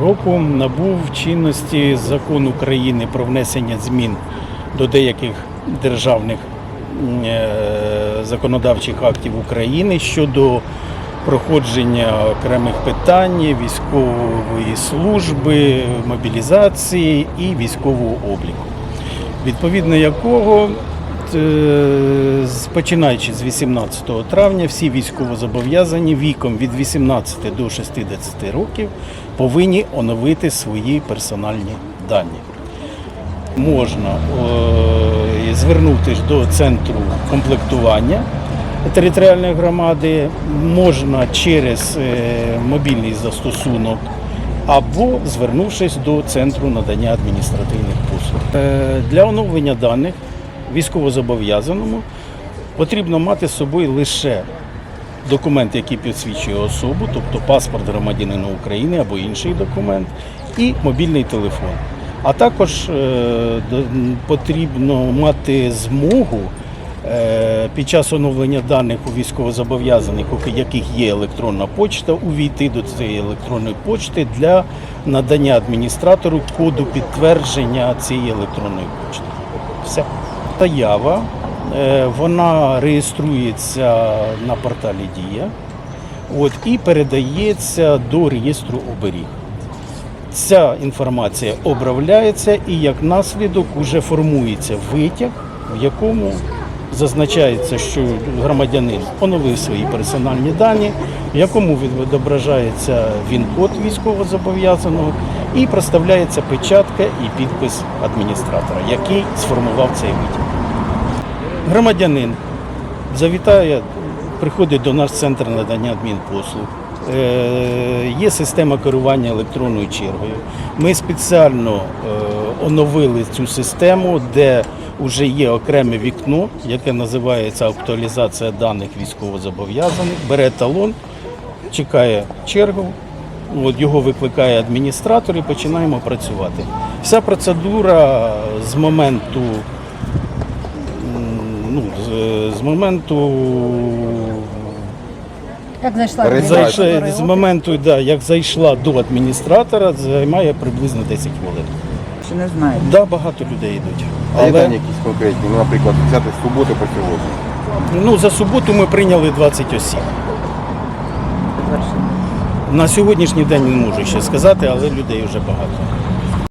року набув чинності закон України про внесення змін до деяких державних е, законодавчих актів України щодо проходження окремих питань військової служби, мобілізації і військового обліку відповідно якого починаючи з 18 травня всі військовозобов'язані віком від 18 до 60 років повинні оновити свої персональні дані. Можна е, звернутися до центру комплектування територіальної громади, можна через е, мобільний застосунок або звернувшись до центру надання адміністративних послуг. Е, Для оновлення даних військовозобов'язаному потрібно мати з собою лише документ, який підсвічує особу, тобто паспорт громадянина України або інший документ, і мобільний телефон. А також е, потрібно мати змогу е, під час оновлення даних у військовозобов'язаних, у яких є електронна почта, увійти до цієї електронної почти для надання адміністратору коду підтвердження цієї електронної почти. Все. Заява, е, вона реєструється на порталі Дія от, і передається до реєстру оберіг. Ця інформація обробляється і як наслідок вже формується витяг, в якому зазначається, що громадянин оновив свої персональні дані, в якому відображається він-код військовозобов'язаного і проставляється печатка і підпис адміністратора, який сформував цей витяг. Громадянин завітає, приходить до нас в центр надання адмінпослуг. Е, Є система керування електронною чергою. Ми спеціально е, оновили цю систему, де вже є окреме вікно, яке називається актуалізація даних військовозобов'язаних. Бере талон, чекає чергу, от його викликає адміністратор і починаємо працювати. Вся процедура з моменту ну, з, з моменту Як Реєстрація. зайшла, з моменту, да, як зайшла до адміністратора, займає приблизно 10 хвилин. Чи не знаєте? Да, багато людей йдуть. А є там якісь конкретні, ну, наприклад, взяти з суботи по сьогодні. ну, за суботу ми прийняли 20 осіб. На сьогоднішній день не можу ще сказати, але людей вже багато.